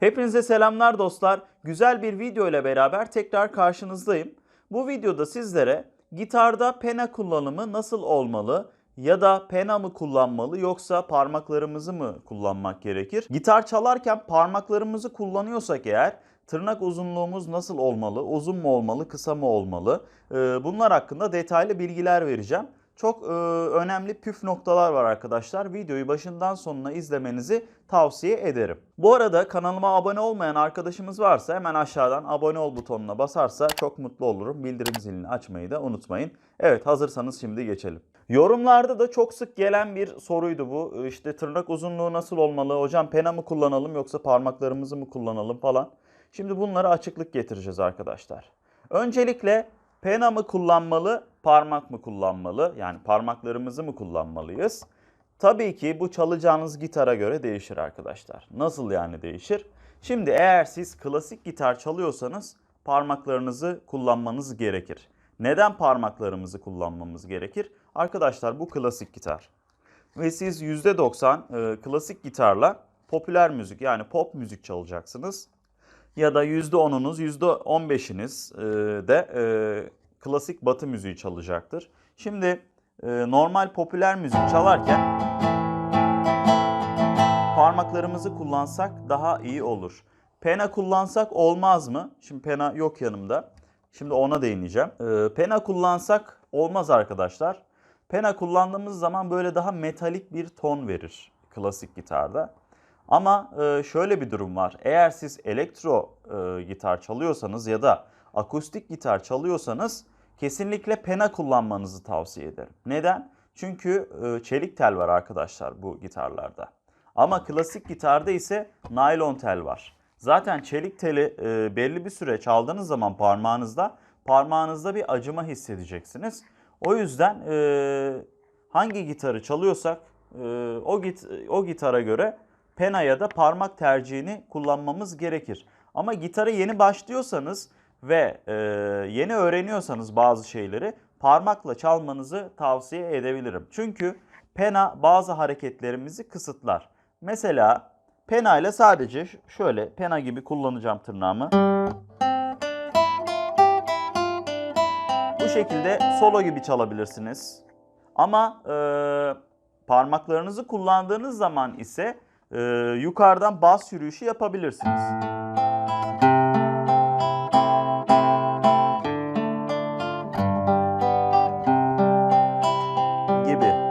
Hepinize selamlar dostlar. Güzel bir video ile beraber tekrar karşınızdayım. Bu videoda sizlere gitarda pena kullanımı nasıl olmalı ya da pena mı kullanmalı yoksa parmaklarımızı mı kullanmak gerekir? Gitar çalarken parmaklarımızı kullanıyorsak eğer tırnak uzunluğumuz nasıl olmalı? Uzun mu olmalı, kısa mı olmalı? Ee, Bunlar hakkında detaylı bilgiler vereceğim. Çok e, önemli püf noktalar var arkadaşlar. Videoyu başından sonuna izlemenizi tavsiye ederim. Bu arada kanalıma abone olmayan arkadaşımız varsa hemen aşağıdan abone ol butonuna basarsa çok mutlu olurum. Bildirim zilini açmayı da unutmayın. Evet hazırsanız şimdi geçelim. Yorumlarda da çok sık gelen bir soruydu bu. İşte tırnak uzunluğu nasıl olmalı? Hocam pena mı kullanalım yoksa parmaklarımızı mı kullanalım falan. Şimdi bunlara açıklık getireceğiz arkadaşlar. Öncelikle pena mı kullanmalı, parmak mı kullanmalı? Yani parmaklarımızı mı kullanmalıyız? Tabii ki bu çalacağınız gitara göre değişir arkadaşlar. Nasıl yani değişir? Şimdi eğer siz klasik gitar çalıyorsanız parmaklarınızı kullanmanız gerekir. Neden parmaklarımızı kullanmamız gerekir? Arkadaşlar bu klasik gitar. Ve siz %90 e, klasik gitarla popüler müzik yani pop müzik çalacaksınız. Ya da %10'unuz, %15'iniz e, de e, klasik batı müziği çalacaktır. Şimdi e, normal popüler müzik çalarken parmaklarımızı kullansak daha iyi olur. Pena kullansak olmaz mı? Şimdi pena yok yanımda. Şimdi ona değineceğim. Pena kullansak olmaz arkadaşlar. Pena kullandığımız zaman böyle daha metalik bir ton verir klasik gitarda. Ama e, şöyle bir durum var. Eğer siz elektro e, gitar çalıyorsanız ya da akustik gitar çalıyorsanız kesinlikle pena kullanmanızı tavsiye ederim. Neden? Çünkü e, çelik tel var arkadaşlar bu gitarlarda. Ama klasik gitarda ise naylon tel var. Zaten çelik teli belli bir süre çaldığınız zaman parmağınızda parmağınızda bir acıma hissedeceksiniz. O yüzden hangi gitarı çalıyorsak o git o gitara göre pena ya da parmak tercihini kullanmamız gerekir. Ama gitara yeni başlıyorsanız ve e, yeni öğreniyorsanız bazı şeyleri parmakla çalmanızı tavsiye edebilirim. Çünkü pena bazı hareketlerimizi kısıtlar. Mesela pena ile sadece şöyle pena gibi kullanacağım tırnağımı. Bu şekilde solo gibi çalabilirsiniz. Ama e, parmaklarınızı kullandığınız zaman ise e, yukarıdan bas yürüyüşü yapabilirsiniz. Gibi.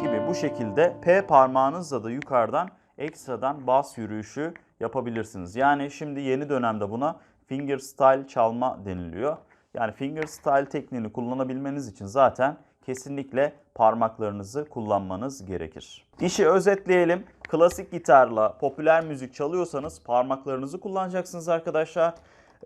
gibi bu şekilde P parmağınızla da yukarıdan ekstradan bas yürüyüşü yapabilirsiniz. Yani şimdi yeni dönemde buna finger style çalma deniliyor. Yani finger style tekniğini kullanabilmeniz için zaten kesinlikle parmaklarınızı kullanmanız gerekir. İşi özetleyelim. Klasik gitarla popüler müzik çalıyorsanız parmaklarınızı kullanacaksınız arkadaşlar.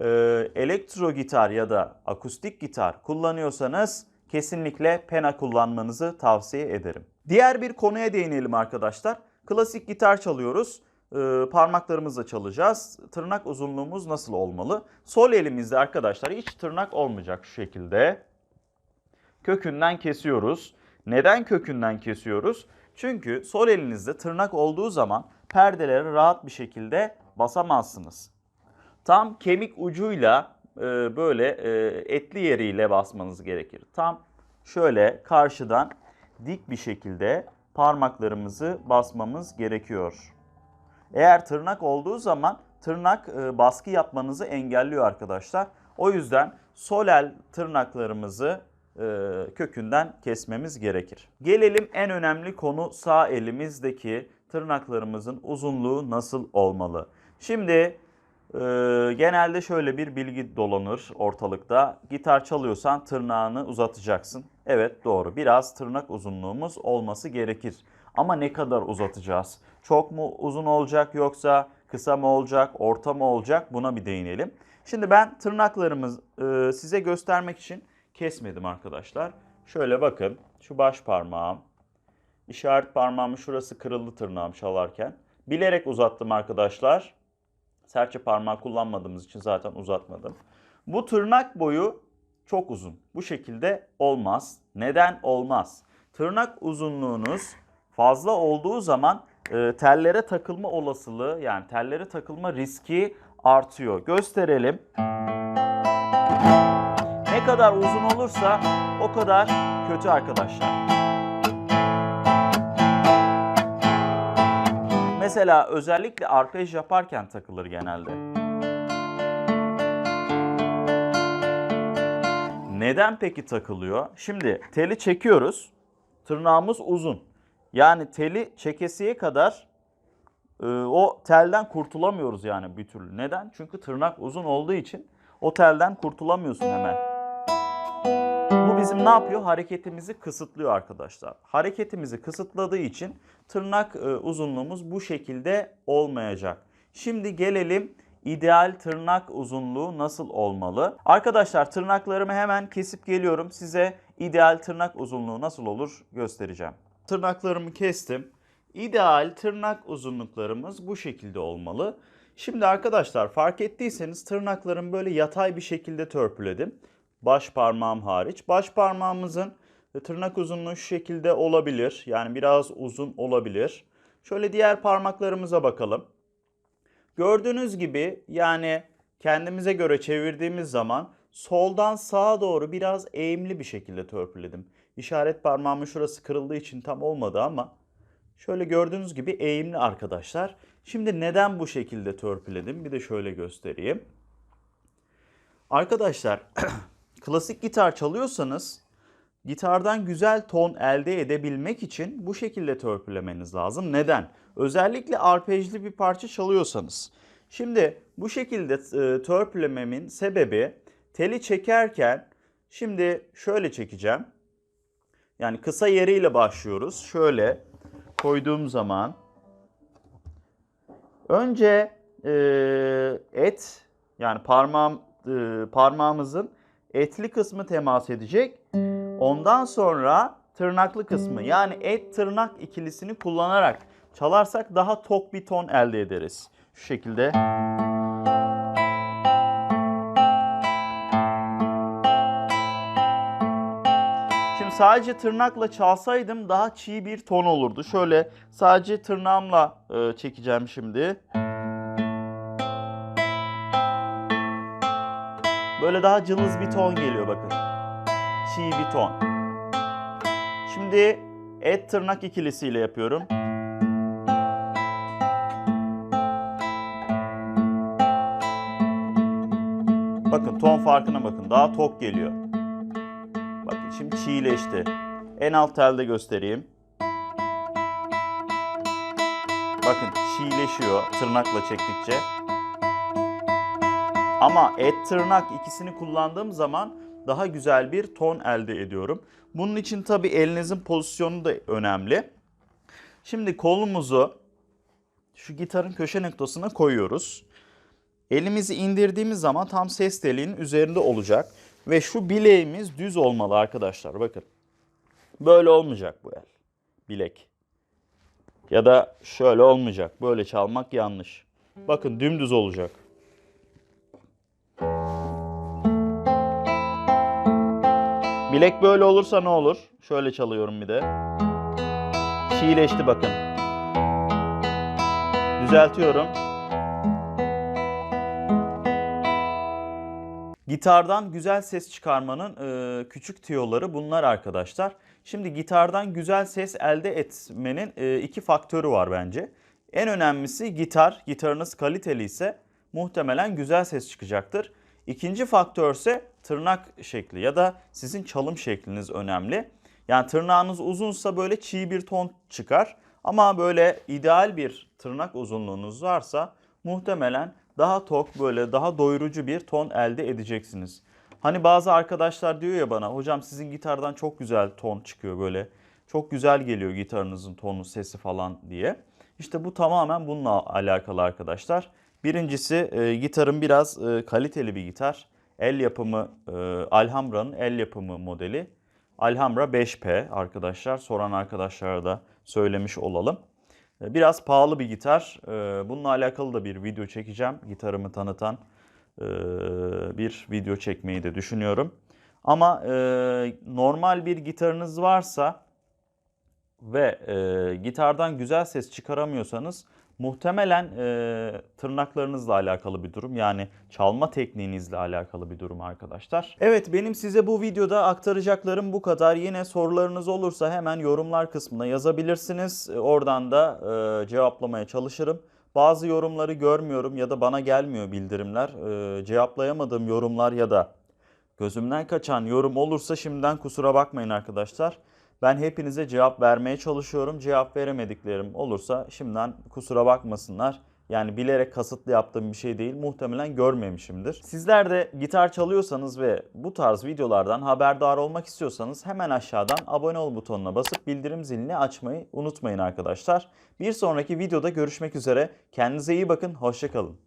Ee, elektro gitar ya da akustik gitar kullanıyorsanız kesinlikle pena kullanmanızı tavsiye ederim. Diğer bir konuya değinelim arkadaşlar. Klasik gitar çalıyoruz. Ee, parmaklarımızla çalacağız. Tırnak uzunluğumuz nasıl olmalı? Sol elimizde arkadaşlar hiç tırnak olmayacak şu şekilde. Kökünden kesiyoruz. Neden kökünden kesiyoruz? Çünkü sol elinizde tırnak olduğu zaman perdelere rahat bir şekilde basamazsınız. Tam kemik ucuyla e, böyle e, etli yeriyle basmanız gerekir. Tam şöyle karşıdan dik bir şekilde parmaklarımızı basmamız gerekiyor. Eğer tırnak olduğu zaman tırnak e, baskı yapmanızı engelliyor arkadaşlar. O yüzden sol el tırnaklarımızı e, kökünden kesmemiz gerekir. Gelelim en önemli konu sağ elimizdeki tırnaklarımızın uzunluğu nasıl olmalı? Şimdi e, genelde şöyle bir bilgi dolanır ortalıkta. Gitar çalıyorsan tırnağını uzatacaksın. Evet doğru. Biraz tırnak uzunluğumuz olması gerekir. Ama ne kadar uzatacağız? Çok mu uzun olacak yoksa kısa mı olacak, orta mı olacak? Buna bir değinelim. Şimdi ben tırnaklarımı e, size göstermek için kesmedim arkadaşlar. Şöyle bakın şu baş parmağım, işaret parmağımın şurası kırıldı tırnağım çalarken. Bilerek uzattım arkadaşlar. Serçe parmağı kullanmadığımız için zaten uzatmadım. Bu tırnak boyu çok uzun. Bu şekilde olmaz. Neden olmaz? Tırnak uzunluğunuz fazla olduğu zaman e, tellere takılma olasılığı yani tellere takılma riski artıyor. Gösterelim. Ne kadar uzun olursa o kadar kötü arkadaşlar. Mesela özellikle arpej yaparken takılır genelde. Neden peki takılıyor? Şimdi teli çekiyoruz. Tırnağımız uzun. Yani teli çekesiye kadar e, o telden kurtulamıyoruz yani bir türlü. Neden? Çünkü tırnak uzun olduğu için o telden kurtulamıyorsun hemen. Bu bizim ne yapıyor? Hareketimizi kısıtlıyor arkadaşlar. Hareketimizi kısıtladığı için tırnak e, uzunluğumuz bu şekilde olmayacak. Şimdi gelelim ideal tırnak uzunluğu nasıl olmalı? Arkadaşlar tırnaklarımı hemen kesip geliyorum. Size ideal tırnak uzunluğu nasıl olur göstereceğim. Tırnaklarımı kestim. İdeal tırnak uzunluklarımız bu şekilde olmalı. Şimdi arkadaşlar fark ettiyseniz tırnaklarımı böyle yatay bir şekilde törpüledim. Baş parmağım hariç. Baş parmağımızın tırnak uzunluğu şu şekilde olabilir. Yani biraz uzun olabilir. Şöyle diğer parmaklarımıza bakalım. Gördüğünüz gibi yani kendimize göre çevirdiğimiz zaman soldan sağa doğru biraz eğimli bir şekilde törpüledim. İşaret parmağımın şurası kırıldığı için tam olmadı ama şöyle gördüğünüz gibi eğimli arkadaşlar. Şimdi neden bu şekilde törpüledim? Bir de şöyle göstereyim. Arkadaşlar klasik gitar çalıyorsanız gitardan güzel ton elde edebilmek için bu şekilde törpülemeniz lazım. Neden? Özellikle arpejli bir parça çalıyorsanız. Şimdi bu şekilde e, törpülememin sebebi teli çekerken şimdi şöyle çekeceğim. Yani kısa yeriyle başlıyoruz. Şöyle koyduğum zaman önce e, et yani parmağım e, parmağımızın etli kısmı temas edecek. Ondan sonra tırnaklı kısmı yani et tırnak ikilisini kullanarak çalarsak daha tok bir ton elde ederiz. Şu şekilde. Sadece tırnakla çalsaydım daha çiğ bir ton olurdu. Şöyle sadece tırnağımla e, çekeceğim şimdi. Böyle daha cılız bir ton geliyor bakın. Çiğ bir ton. Şimdi et tırnak ikilisiyle yapıyorum. Bakın ton farkına bakın. Daha tok geliyor. Şimdi çiğleşti. En alt telde göstereyim. Bakın çiğleşiyor tırnakla çektikçe. Ama et tırnak ikisini kullandığım zaman daha güzel bir ton elde ediyorum. Bunun için tabii elinizin pozisyonu da önemli. Şimdi kolumuzu şu gitarın köşe noktasına koyuyoruz. Elimizi indirdiğimiz zaman tam ses deliğinin üzerinde olacak. Ve şu bileğimiz düz olmalı arkadaşlar. Bakın. Böyle olmayacak bu el. Bilek. Ya da şöyle olmayacak. Böyle çalmak yanlış. Bakın dümdüz olacak. Bilek böyle olursa ne olur? Şöyle çalıyorum bir de. Çiğleşti bakın. Düzeltiyorum. Gitardan güzel ses çıkarmanın e, küçük tiyoları bunlar arkadaşlar. Şimdi gitardan güzel ses elde etmenin e, iki faktörü var bence. En önemlisi gitar. Gitarınız kaliteli ise muhtemelen güzel ses çıkacaktır. İkinci faktör ise tırnak şekli ya da sizin çalım şekliniz önemli. Yani tırnağınız uzunsa böyle çiğ bir ton çıkar. Ama böyle ideal bir tırnak uzunluğunuz varsa muhtemelen daha tok böyle daha doyurucu bir ton elde edeceksiniz. Hani bazı arkadaşlar diyor ya bana hocam sizin gitardan çok güzel ton çıkıyor böyle. Çok güzel geliyor gitarınızın tonu, sesi falan diye. İşte bu tamamen bununla alakalı arkadaşlar. Birincisi e, gitarın biraz e, kaliteli bir gitar. El yapımı e, Alhambra'nın el yapımı modeli. Alhambra 5P arkadaşlar. Soran arkadaşlara da söylemiş olalım. E, Biraz pahalı bir gitar. E, Bununla alakalı da bir video çekeceğim. Gitarımı tanıtan e, bir video çekmeyi de düşünüyorum. Ama normal bir gitarınız varsa ve gitardan güzel ses çıkaramıyorsanız muhtemelen e, tırnaklarınızla alakalı bir durum. Yani çalma tekniğinizle alakalı bir durum arkadaşlar. Evet benim size bu videoda aktaracaklarım bu kadar. Yine sorularınız olursa hemen yorumlar kısmına yazabilirsiniz. E, Oradan da e, cevaplamaya çalışırım. Bazı yorumları görmüyorum ya da bana gelmiyor bildirimler. E, cevaplayamadığım yorumlar ya da gözümden kaçan yorum olursa şimdiden kusura bakmayın arkadaşlar. Ben hepinize cevap vermeye çalışıyorum. Cevap veremediklerim olursa şimdiden kusura bakmasınlar. Yani bilerek kasıtlı yaptığım bir şey değil. Muhtemelen görmemişimdir. Sizler de gitar çalıyorsanız ve bu tarz videolardan haberdar olmak istiyorsanız hemen aşağıdan abone ol butonuna basıp bildirim zilini açmayı unutmayın arkadaşlar. Bir sonraki videoda görüşmek üzere. Kendinize iyi bakın. Hoşçakalın.